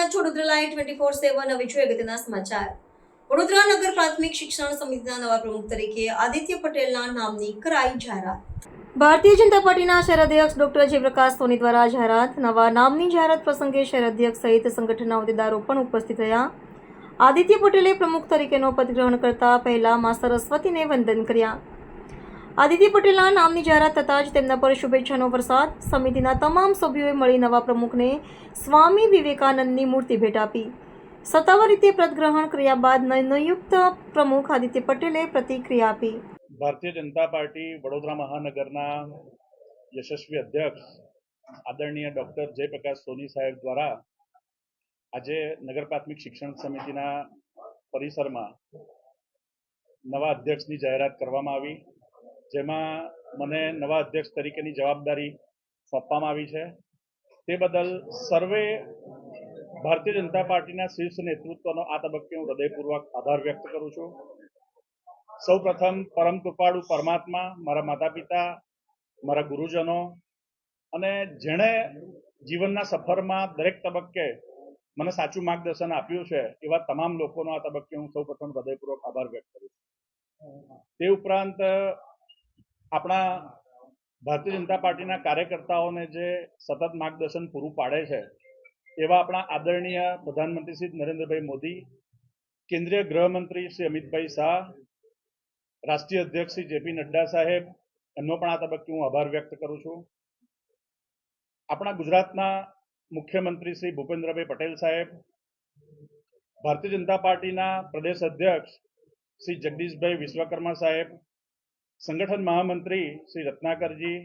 રહ્યા છો રુદ્રલાય twenty four seven હવે જોઈએ અગત્યના સમાચાર. વડોદરા નગર પ્રાથમિક શિક્ષણ સમિતિના નવા પ્રમુખ તરીકે આદિત્ય પટેલના નામની કરાઈ જાહેરાત. ભારતીય જનતા પાર્ટીના શહેર અધ્યક્ષ ડોક્ટર જયપ્રકાશ સોની દ્વારા જાહેરાત નવા નામની જાહેરાત પ્રસંગે શહેર અધ્યક્ષ સહિત સંગઠનના હોદ્દેદારો પણ ઉપસ્થિત રહ્યા. આદિત્ય પટેલે પ્રમુખ તરીકેનો પદ કરતા પહેલા મા સરસ્વતીને વંદન કર્યા. આદિત્ય પટેલના નામની જાહેરાત થતાં જ તેમના પર શુભેચ્છાનો વરસાદ સમિતિના તમામ સભ્યોએ મળી નવા પ્રમુખને સ્વામી વિવેકાનંદની મૂર્તિ ભેટ આપી. સત્તાવાર રીતે પ્રદગ્રહણ કર્યા બાદ નવનિયુક્ત પ્રમુખ આદિત્ય પટેલે પ્રતિક્રિયા આપી. ભારતીય જનતા પાર્ટી વડોદરા મહાનગરના યશસ્વી અધ્યક્ષ આદરણીય ડૉક્ટર જયપ્રકાશ સોની સાહેબ દ્વારા આજે નગર પ્રાથમિક શિક્ષણ સમિતિના પરિસરમાં નવા અધ્યક્ષની જાહેરાત કરવામાં આવી. જેમાં મને નવા અધ્યક્ષ તરીકેની જવાબદારી સોંપવામાં આવી છે. તે બદલ સર્વે ભારતીય જનતા પાર્ટીના શીર્ષ નેતૃત્વનો આ તબક્કે હું હૃદયપૂર્વક આભાર વ્યક્ત કરું છું. સૌ પ્રથમ પરમ કૃપાળુ પરમાત્મા, મારા માતા પિતા મારા ગુરુજનો અને જેણે જીવનના સફરમાં દરેક તબક્કે મને સાચું માર્ગદર્શન આપ્યું છે, એવા તમામ લોકોનો આ તબક્કે હું સૌ પ્રથમ હૃદયપૂર્વક આભાર વ્યક્ત કરું છું. તે ઉપરાંત આપણા ભારતીય જનતા પાર્ટીના કાર્યકર્તાઓને જે સતત માર્ગદર્શન પૂરું પાડે છે, એવા આપણા આદરણીય પ્રધાનમંત્રી શ્રી નરેન્દ્રભાઈ મોદી, કેન્દ્રીય ગૃહમંત્રી શ્રી અમિતભાઈ શાહ, રાષ્ટ્રીય અધ્યક્ષ શ્રી જેપી નડ્ડા સાહેબ, એમનો પણ આ તબક્કે હું આભાર વ્યક્ત કરું છું. આપણા ગુજરાતના મુખ્યમંત્રી શ્રી ભૂપેન્દ્રભાઈ પટેલ સાહેબ, ભારતીય જનતા પાર્ટીના પ્રદેશ અધ્યક્ષ શ્રી જગદીશભાઈ વિશ્વકર્મા સાહેબ સંગઠન મહામંત્રી શ્રી રત્નાકરજી,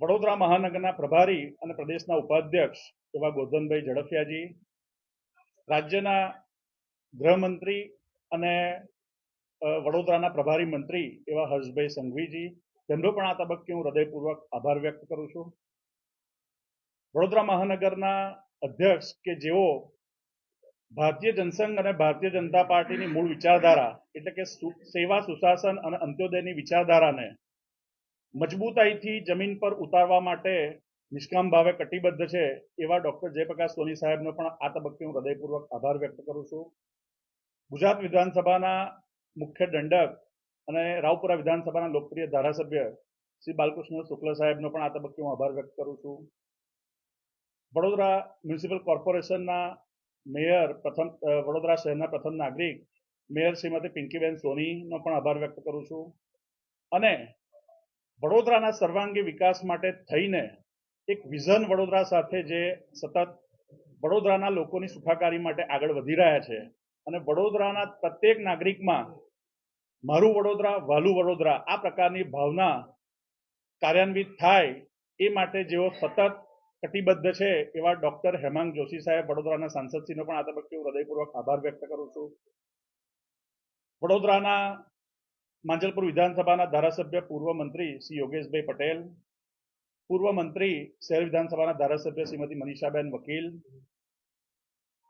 વડોદરા મહાનગરના પ્રભારી અને પ્રદેશના ઉપાધ્યક્ષ એવા ગોધનભાઈ ઝડફિયાજી, રાજ્યના ગૃહમંત્રી અને વડોદરાના પ્રભારી મંત્રી એવા હર્ષભાઈ સંઘવીજી, તેમનો પણ આ તબક્કે હું હૃદયપૂર્વક આભાર વ્યક્ત કરું છું. વડોદરા મહાનગરના અધ્યક્ષ કે જેઓ ભારતીય જનસંઘ અને ભારતીય જનતા પાર્ટીની મૂળ વિચારધારા એટલે કે સેવા, સુશાસન અને અંત્યોદયની વિચારધારાને મજબૂતાઈથી જમીન પર ઉતારવા માટે નિષ્કામ ભાવે કટિબદ્ધ છે એવા ડોક્ટર જયપ્રકાશ સોની સાહેબનો પણ આ તબક્કે હું હૃદયપૂર્વક આભાર વ્યક્ત કરું છું. ગુજરાત વિધાનસભાના મુખ્ય દંડક અને રાવપુરા વિધાનસભાના લોકપ્રિય ધારાસભ્ય શ્રી બાલકૃષ્ણ શુક્લ સાહેબનો પણ આ તબક્કે હું આભાર વ્યક્ત કરું છું. વડોદરા મ્યુનિસિપલ કોર્પોરેશનના મેયર પ્રથમ વડોદરા શહેરના પ્રથમ નાગરિક, મેયર શ્રીમતી પિંકીબેન સોનીનો પણ આભાર વ્યક્ત કરું છું. અને વડોદરાના સર્વાંગી વિકાસ માટે થઈને એક વિઝન વડોદરા સાથે જે સતત વડોદરાના લોકોની સુખાકારી માટે આગળ વધી રહ્યા છે. અને વડોદરાના પ્રત્યેક નાગરિકમાં મારું વડોદરા, વાલું વડોદરા આ પ્રકારની ભાવના કાર્યાન્વિત થાય એ માટે જેઓ સતત કટિબદ્ધ છે એવા ડોક્ટર હેમાંગ જોશી સાહેબ, વડોદરાના સાંસદશ્રીનો પણ આ તબક્કે હું હૃદયપૂર્વક આભાર વ્યક્ત કરું છું. વડોદરાના માંજલપુર વિધાનસભાના ધારાસભ્ય પૂર્વ મંત્રી શ્રી યોગેશભાઈ પટેલ, પૂર્વ મંત્રી શહેર વિધાનસભાના ધારાસભ્ય શ્રીમતી મનીષાબેન વકીલ,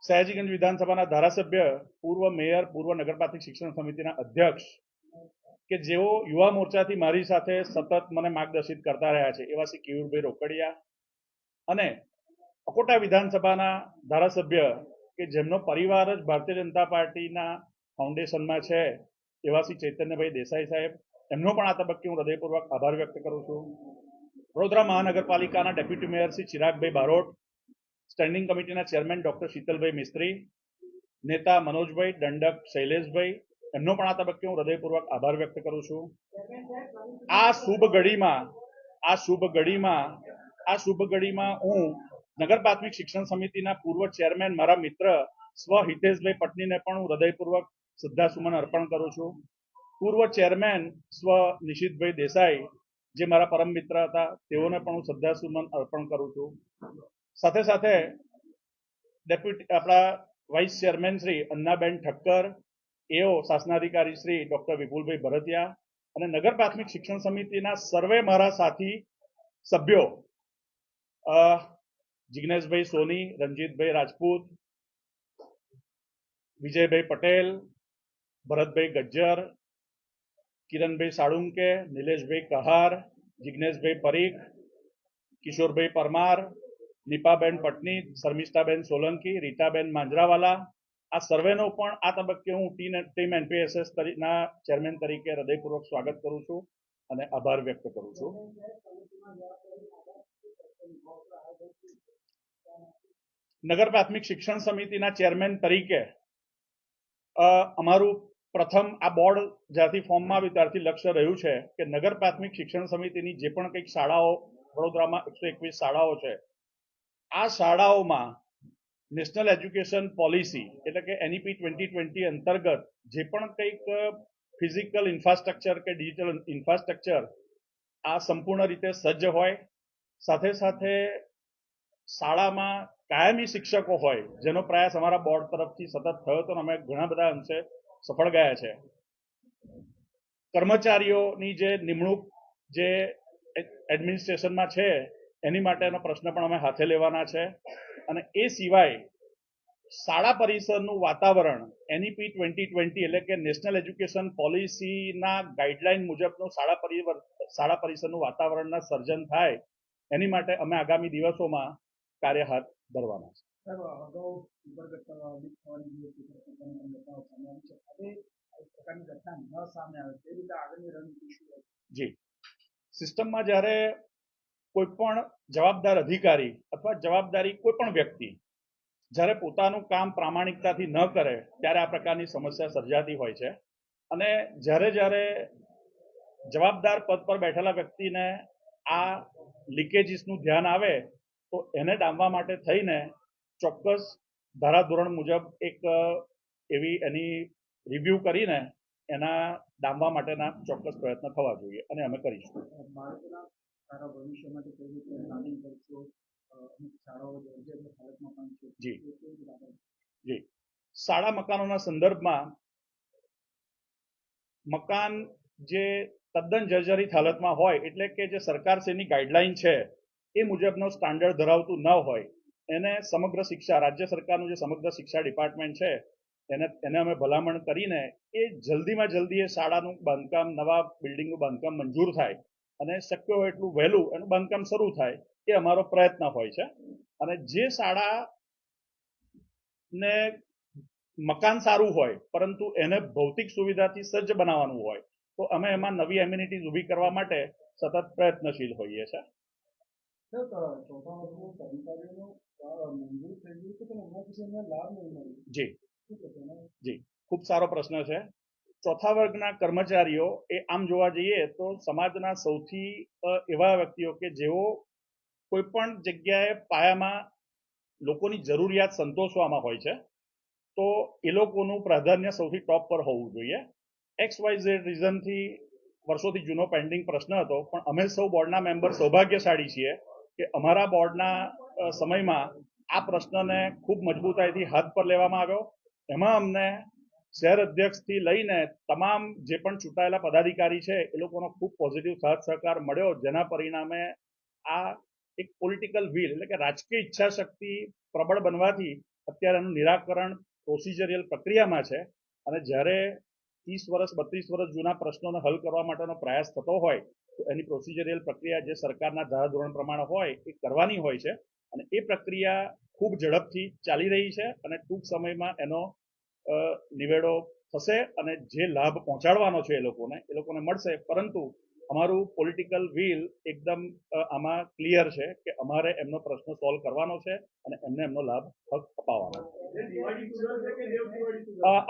સયાજીગંજ વિધાનસભાના ધારાસભ્ય પૂર્વ મેયર, પૂર્વ નગરપાલિકા શિક્ષણ સમિતિના અધ્યક્ષ કે જેઓ યુવા મોરચાથી મારી સાથે સતત મને માર્ગદર્શિત કરતા રહ્યા છે. એવા શ્રી કેયુરભાઈ રોકડિયા અને અકોટા વિધાનસભાના ધારાસભ્ય કે જેમનો પરિવાર જ ભારતીય જનતા પાર્ટીના ફાઉન્ડેશનમાં છે, એવા શ્રી ચૈતન્યભાઈ દેસાઈ સાહેબ, એમનો પણ આ તબક્કે હું હૃદયપૂર્વક આભાર વ્યક્ત કરું છું. વડોદરા મહાનગરપાલિકાના deputy mayor Shri Chiragbhai Barot, standing કમિટીના ચેરમેન ડોક્ટર શીતલભાઈ મિસ્ત્રી, નેતા મનોજભાઈ દંડક શૈલેષભાઈ, એમનો પણ આ તબક્કે હું હૃદયપૂર્વક આભાર વ્યક્ત કરું છું. આ શુભ ઘડીમાં, આ શુભ ઘડીમાં આ શુભ ઘડીમાં હું નગર પ્રાથમિક શિક્ષણ સમિતિના પૂર્વ ચેરમેન મારા મિત્ર સ્વ હિતેશભાઈ પટનીને પણ હું હૃદયપૂર્વક શ્રદ્ધાસુમન અર્પણ કરું છું. પૂર્વ ચેરમેન સ્વ નિશિતભાઈ દેસાઈ, જે મારા પરમ મિત્ર હતા, તેઓને પણ હું શ્રદ્ધાસુમન અર્પણ કરું છું. સાથે સાથે ડેપ્યુટી, આપણા vice chairman Shri Annaben Thakkar, AO શાસનાધિકારી Shri doctor વિપુલભાઈ ભરતિયા અને નગર પ્રાથમિક શિક્ષણ સમિતિના સર્વે મારા સાથી સભ્યો અ, જિગ્નેશભાઈ સોની રંજીતભાઈ રાજપૂત વિજયભાઈ પટેલ ભરતભાઈ ગજ્જર કિરણભાઈ સાળુંકે નિલેશભાઈ કહાર જિગ્નેશભાઈ પરીખ કિશોરભાઈ પરમાર નીપાબેન પટની શર્મિષ્ઠાબેન સોલંકી રીટાબેન માંજરાવાલા આ સર્વેનો પણ આ તબક્કે હું ટીમ એનપીએસએસ ના ચેરમેન તરીકે હૃદયપૂર્વક સ્વાગત કરું છું અને આભાર વ્યક્ત કરું છું. નગર પ્રાથમિક શિક્ષણ સમિતિના ચેરમેન તરીકે અમારું પ્રથમ આ બોર્ડ જ્યારથી ફોર્મમાં આવ્યું ત્યારથી લક્ષ્ય રહ્યું છે કે નગર પ્રાથમિક શિક્ષણ સમિતિની જે પણ કંઈક શાળાઓ, વડોદરામાં એકસો એકવીસ શાળાઓ છે, આ શાળાઓમાં નેશનલ એજ્યુકેશન પોલિસી એટલે કે એનઈપી ટ્વેન્ટી ટ્વેન્ટી અંતર્ગત જે પણ કંઈક ફિઝિકલ ઇન્ફ્રાસ્ટ્રક્ચર કે ડિજિટલ ઇન્ફ્રાસ્ટ્રક્ચર આ સંપૂર્ણ રીતે સજ્જ હોય. સાથે સાથે શાળામાં કાયમી શિક્ષકો હોય, જેનો પ્રયાસ અમારા બોર્ડ તરફથી સતત થયો હતો અમે ઘણા બધા અંશે સફળ ગયા છે. કર્મચારીઓની જે નિમણૂક જે એડમિનિસ્ટ્રેશનમાં છે, એની માટેનો પ્રશ્ન પણ અમે હાથે લેવાના છે. અને એ સિવાય શાળા પરિસરનું વાતાવરણ એનઈપી ટ્વેન્ટી ટ્વેન્ટી એટલે કે નેશનલ એજ્યુકેશન પોલિસીના ગાઈડલાઈન મુજબનું શાળા પરિવર, શાળા પરિસરનું વાતાવરણના સર્જન થાય, એની માટે અમે આગામી દિવસોમાં કાર્ય હાથ ધરવાના છે. સાહેબ અગાઉ થવાની પ્રકારની ઘટનાઓ સામે આવી છે. હવે પ્રકારની ઘટના ન સામે આવે તે રીતે આગળની રણનીતિ શું જી. સિસ્ટમમાં જ્યારે કોઈ પણ જવાબદાર અધિકારી અથવા જવાબદારી કોઈ પણ વ્યક્તિ જ્યારે પોતાનું કામ પ્રામાણિકતાથી ન કરે ત્યારે આ પ્રકારની સમસ્યા સર્જાતી હોય છે. અને જ્યારે જ્યારે જવાબદાર પદ પર બેઠેલા વ્યક્તિને આ લીકેજીસનું ધ્યાન આવે તો એને ડામવા માટે થઈને ચોક્કસ ધારાધોરણ મુજબ એક એવી એની રિવ્યૂ કરીને એના ડામવા માટેના ચોક્કસ પ્રયત્ન થવા જોઈએ અને અમે કરીશું. જી. આગળ શાળા મકાનોના સંદર્ભમાં મકાન જે તદ્દન જર્જરિત હાલતમાં હોય એટલે કે જે સરકારશ્રીની ગાઈડલાઈન છે એ મુજબનો સ્ટાન્ડર્ડ ધરાવતું ન હોય, એને સમગ્ર શિક્ષા, રાજ્ય સરકારનું જે સમગ્ર શિક્ષા ડિપાર્ટમેન્ટ છે, એને એને અમે ભલામણ કરીને એ જલ્દીમાં જલ્દી એ શાળાનું બાંધકામ, નવા બિલ્ડિંગનું બાંધકામ મંજૂર થાય અને શક્ય હોય એટલું વહેલું એનું બાંધકામ શરૂ થાય એ અમારો પ્રયત્ન હોય છે. અને જે શાળા ને મકાન સારું હોય, પરંતુ એને ભૌતિક સુવિધાથી સજ્જ બનાવવાનું હોય, તો અમે એમાં નવી એમ્યુનિટીઝ ઊભી કરવા માટે સતત પ્રયત્નશીલ હોઈએ છીએ. જી એના ખૂબ સારો પ્રશ્ન છે ચોથા વર્ગના કર્મચારીઓ એ આમ જોવા જઈએ તો સમાજના સૌથી એવા વ્યક્તિઓ કે જેઓ કોઈ પણ જગ્યાએ પાયામાં લોકોની જરૂરિયાત સંતોષવામાં હોય છે તો એ લોકોનું પ્રાધાન્ય સૌથી ટોપ પર હોવું જોઈએ એક્સ વાય ઝેડ રીઝનથી વર્ષોથી જૂનો પેન્ડિંગ પ્રશ્ન હતો પણ અમે સૌ બોર્ડના મેમ્બર સૌભાગ્યશાળી છીએ કે અમારા બોર્ડના સમયમાં આ પ્રશ્નને ખૂબ મજબૂતાઈથી હાથ પર લેવામાં આવ્યો. એમાં અમને શહેર અધ્યક્ષથી લઈને તમામ જે પણ ચૂંટાયેલા પદાધિકારી છે, એ લોકોનો ખૂબ પોઝિટિવ સાથ સહકાર મળ્યો, જેના પરિણામે આ એક પોલિટિકલ વ્હીલ એટલે કે રાજકીય ઈચ્છા શક્તિ પ્રબળ બનવાથી અત્યારે એનું નિરાકરણ પ્રોસિજરિયલ પ્રક્રિયામાં છે. અને જ્યારે ત્રીસ વર્ષ, બત્રીસ વર્ષ જૂના પ્રશ્નોને હલ કરવા માટેનો પ્રયાસ થતો હોય એની પ્રોસિજરિયલ પ્રક્રિયા જે સરકારના ધારાધોરણ પ્રમાણે હોય, એ કરવાની હોય છે. અને એ પ્રક્રિયા ખૂબ ઝડપથી ચાલી રહી છે અને ટૂંક સમયમાં એનો નિવેડો થશે અને જે લાભ પહોંચાડવાનો છે એ લોકોને એ લોકોને મળશે. પરંતુ અમારું પોલિટિકલ વ્હીલ એકદમ આમાં ક્લિયર છે કે અમારે એમનો પ્રશ્ન સોલ્વ કરવાનો છે અને એમને એમનો લાભ હક અપાવવાનો છે.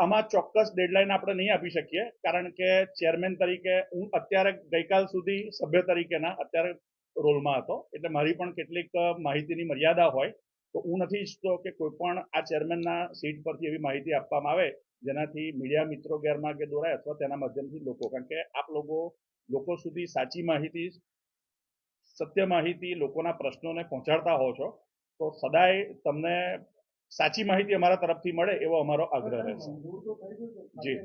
આમાં ચોક્કસ ડેડલાઇન આપણે નહીં આપી શકીએ, કારણ કે ચેરમેન તરીકે હું અત્યારે ગઈકાલ સુધી સભ્ય તરીકેના અત્યારે રોલમાં હતો, એટલે મારી પણ કેટલીક માહિતીની મર્યાદા હોય, તો હું નથી ઈચ્છતો કે કોઈ પણ આ ચેરમેનના સીટ પરથી એવી માહિતી આપવામાં આવે, જેનાથી મીડિયા મિત્રો ગેરમાર્ગે દોરાય અથવા તેના માધ્યમથી લોકો, કારણ કે આપ લોકો લોકો સુધી સાચી માહિતી સત્ય માહિતી લોકોના પ્રશ્નોને પહોંચાડતા હો છો તો સદાય તમને સાચી માહિતી અમારા તરફથી મળે એવો અમારો આગ્રહ રહેશે જી.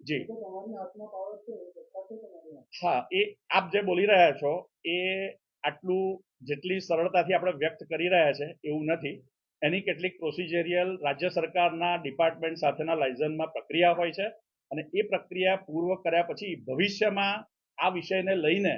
જે. હા એ આપ જે બોલી રહ્યા છો એ આટલું જેટલી સરળતાથી આપણે વ્યક્ત કરી રહ્યા છે એવું નથી એની કેટલીક પ્રોસિજરિયલ રાજ્ય સરકારના ડિપાર્ટમેન્ટ સાથેના લાયઝનમાં પ્રક્રિયા હોય છે અને એ પ્રક્રિયા પૂર્વ કર્યા પછી ભવિષ્યમાં આ વિષયને લઈને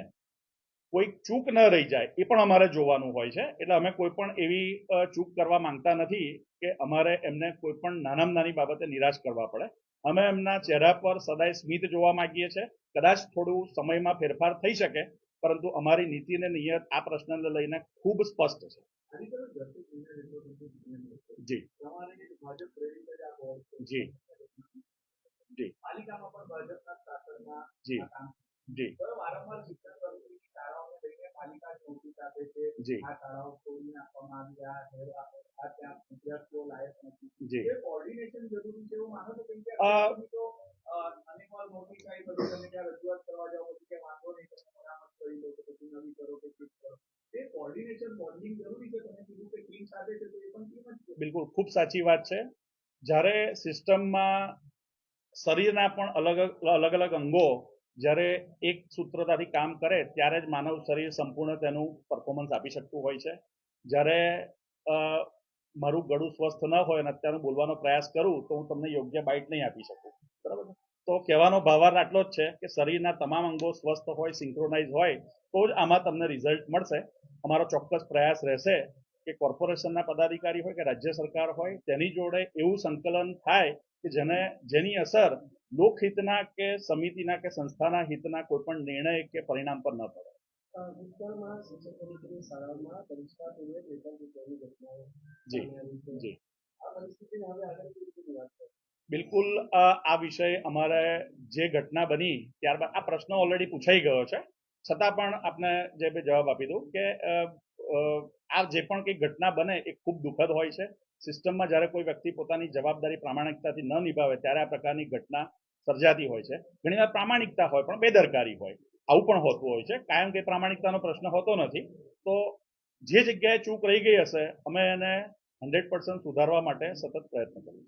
કોઈ ચૂક ન રહી જાય એ પણ અમારે જોવાનું હોય છે. એટલે અમે કોઈ પણ એવી ચૂક કરવા માંગતા નથી કે અમારે એમને કોઈ પણ નાનામાં નાની બાબતે નિરાશ કરવા પડે. અમે એમના ચહેરા પર સદાય સ્મિત જોવા માંગીએ છીએ. કદાચ થોડું સમયમાં ફેરફાર થઈ શકે પરંતુ અમારી નીતિ અને નિયત આ પ્રશ્નને લઈને ખૂબ સ્પષ્ટ છે. જી. જી. જી પાલિકામાં પણ ભાજપના શાસનમાં જી આ કામ જી હવે વારંવાર શિક્ષણ કર્મચારી શાળાઓને લઈને પાલિકા નોટિસ આપે છે જી આ શાળાઓ તોડી નાખવામાં આવી આ શહેર આ આ ત્યાં વિદ્યાર્થીઓ લાયક નથી જી એ કોર્ડિનેશન જરૂરી છે એવું માનો છો કેમ કે અ, તમે તો અ, અનેક વાર નોટિસ આવી પછી તમે ત્યાં રજૂઆત કરવા જાઓ પછી કે વાંધો નહીં તમે મરામત કરી લો કે પછી નવી કરો કે ઠીક કરો એ કોર્ડિનેશન બોન્ડિંગ જરૂરી છે તમે કીધું કે ટીમ સાથે છે તો એ પણ ટીમ જ છે બિલકુલ ખૂબ સાચી વાત છે જ્યારે સિસ્ટમમાં શરીરના પણ અલગ અલગ અલગ અંગો જ્યારે એક સૂત્રતાથી કામ કરે ત્યારે જ માનવ શરીર સંપૂર્ણ તેનું પરફોર્મન્સ આપી શકતું હોય છે. જ્યારે મારું ગળું સ્વસ્થ ન હોય અને અત્યારે બોલવાનો પ્રયાસ કરું તો હું તમને યોગ્ય બાઇટ નહીં આપી શકું. બરાબર? તો કહેવાનો ભાવાર્થ આટલો જ છે કે શરીરના તમામ અંગો સ્વસ્થ હોય સિંક્રોનાઇઝ હોય, તો જ આમાં તમને રિઝલ્ટ મળશે. અમારો ચોક્કસ પ્રયાસ રહેશે કે કોર્પોરેશનના પદાધિકારી હોય કે રાજ્ય સરકાર હોય, તેની જોડે એવું સંકલન થાય કે જેને જેની અસર લોકહિતના કે સમિતિના કે સંસ્થાના હિતના કોઈ પણ નિર્ણય કે પરિણામ પર ન પડે? બિલકુલ આ વિષય અમારે જે ઘટના બની ત્યારબાદ આ પ્રશ્ન ઓલરેડી પૂછાઈ ગયો છે. છતાં પણ આપને જે જવાબ આપી દઉં કે આ જે પણ કંઈ ઘટના બને એ ખૂબ દુઃખદ હોય છે. સિસ્ટમમાં જ્યારે કોઈ વ્યક્તિ પોતાની જવાબદારી પ્રામાણિકતાથી ન નિભાવે, ત્યારે આ પ્રકારની ઘટના સર્જાતી હોય છે. ઘણીવાર પ્રામાણિકતા હોય, પણ બેદરકારી હોય. આવું પણ હોતું હોય છે. કાયમ કે પ્રામાણિકતાનો પ્રશ્ન હોતો નથી. તો જે જગ્યાએ ચૂક રહી ગઈ હશે, અમે એને હંડ્રેડ સુધારવા માટે સતત પ્રયત્ન કરીએ